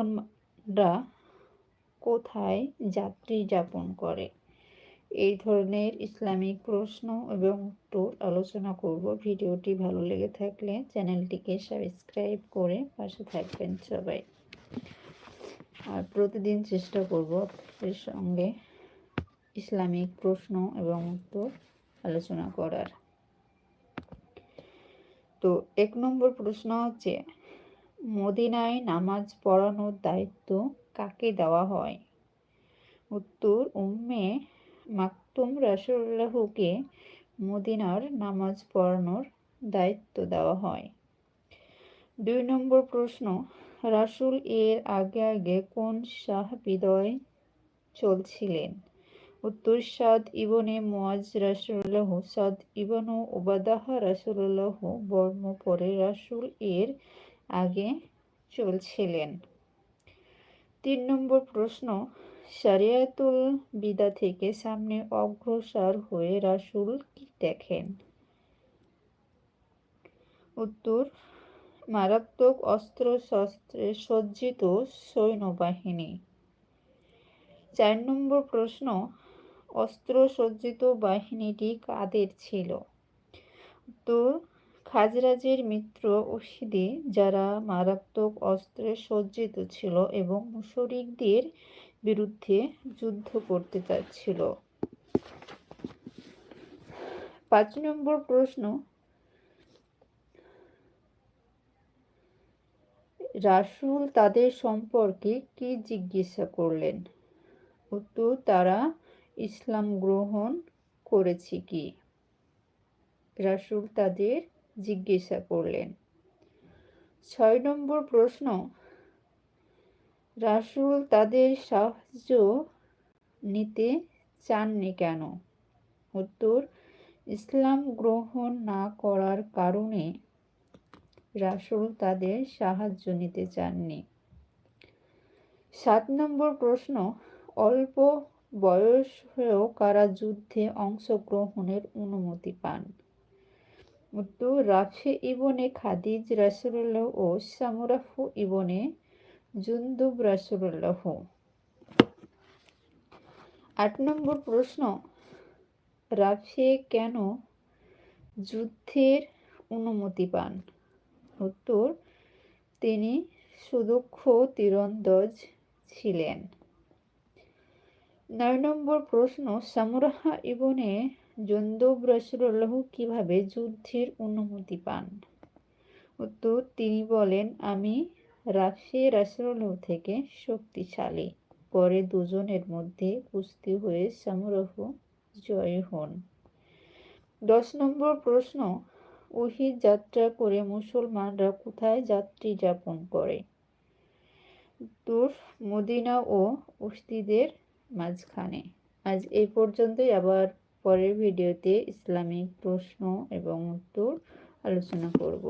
মুসলমানরা কোথায় যাত্রী যাপন করে? এই ধরনের ইসলামিক প্রশ্ন এবং উত্তর আলোচনা করব। ভিডিওটি ভালো লেগে থাকলে চ্যানেলটিকে সাবস্ক্রাইব করে পাশে থাকবেন সবাই। আর প্রতিদিন চেষ্টা করব আপনাদের সঙ্গে ইসলামিক প্রশ্ন এবং উত্তর আলোচনা করার। তো এক নম্বর প্রশ্ন হচ্ছে মদিনায় নামাজ পড়ানোর দায়িত্ব কাকে দেওয়া হয়? উত্তর, উম্মে মাকতুম রাসুল্লাহকে মদিনার নামাজ পড়ানোর দায়িত্ব দেওয়া হয়। দুই নম্বর প্রশ্ন, রাসুল এর আগে আগে কোন শাহ বিদয় চলছিলেন? উত্তর, সাদ ইবনে মোয়াজ রাসুল্লাহ সাদ ইবনু ওবাদাহ রাসুল্লাহ বর্ম পরে রাসুল এর আগে চলছিলেন। তিন নম্বর প্রশ্ন সারিয়াতুল বিদা থেকে সামনে অগ্রসর হয়ে রাসুল কি দেখেন? উত্তর, মারাত্মক অস্ত্র শস্ত্রে সজ্জিত সৈন্যবাহিনী। চার নম্বর প্রশ্ন অস্ত্র সজ্জিত বাহিনীটি কাদের ছিল? উত্তর খাজরাজের মিত্র ওসিদি যারা মারাত্মক অস্ত্রে সজ্জিত ছিল এবং মুশরিকদের বিরুদ্ধে যুদ্ধ করতে চাচ্ছিল। পাঁচ নম্বর প্রশ্ন। রাসুল তাদের সম্পর্কে কি জিজ্ঞাসা করলেন? উত্তর, তারা ইসলাম গ্রহণ করেছে কি? রাসুল তাদের জিজ্ঞাসা করলেন। ছয় নম্বর প্রশ্ন, রাসুল তাদের সাহায্য নিতে চাননি কেন? উত্তর, ইসলাম গ্রহণ না করার কারণে রাসুল তাদের সাহায্য নিতে চাননি। সাত নম্বর প্রশ্ন, অল্প বয়স হয়েও কারা যুদ্ধে অংশগ্রহণের অনুমতি পান? উত্তর রাফে ইবনে খাদিজ রাসুল্লাহ ও সামুরাফু ইবনে জুন্দুব রাসুল্লাহ আট নম্বর প্রশ্ন রাফে কেন যুদ্ধের অনুমতি পান? উত্তর, তিনি সুদক্ষ তীরন্দাজ ছিলেন। নয় নম্বর প্রশ্ন, সামুরাহা ইবনে জন্দব রসুল্লাহ কীভাবে যুদ্ধের অনুমতি পান? উত্তর, তিনি বলেন, আমি রাফি রাসুল্লাহ থেকে শক্তিশালী। পরে দুজনের মধ্যে কুস্তি হয়ে সামুরাহ জয় হন। দশ নম্বর প্রশ্ন ওহিদ যাত্রা করে মুসলমানরা কোথায় যাত্রী যাপন করে? উত্তর, মদিনা ও উস্তিদের মাঝখানে। আজ এই পর্যন্তই, আবার পরের ভিডিওতে ইসলামিক প্রশ্ন এবং উত্তর আলোচনা করব।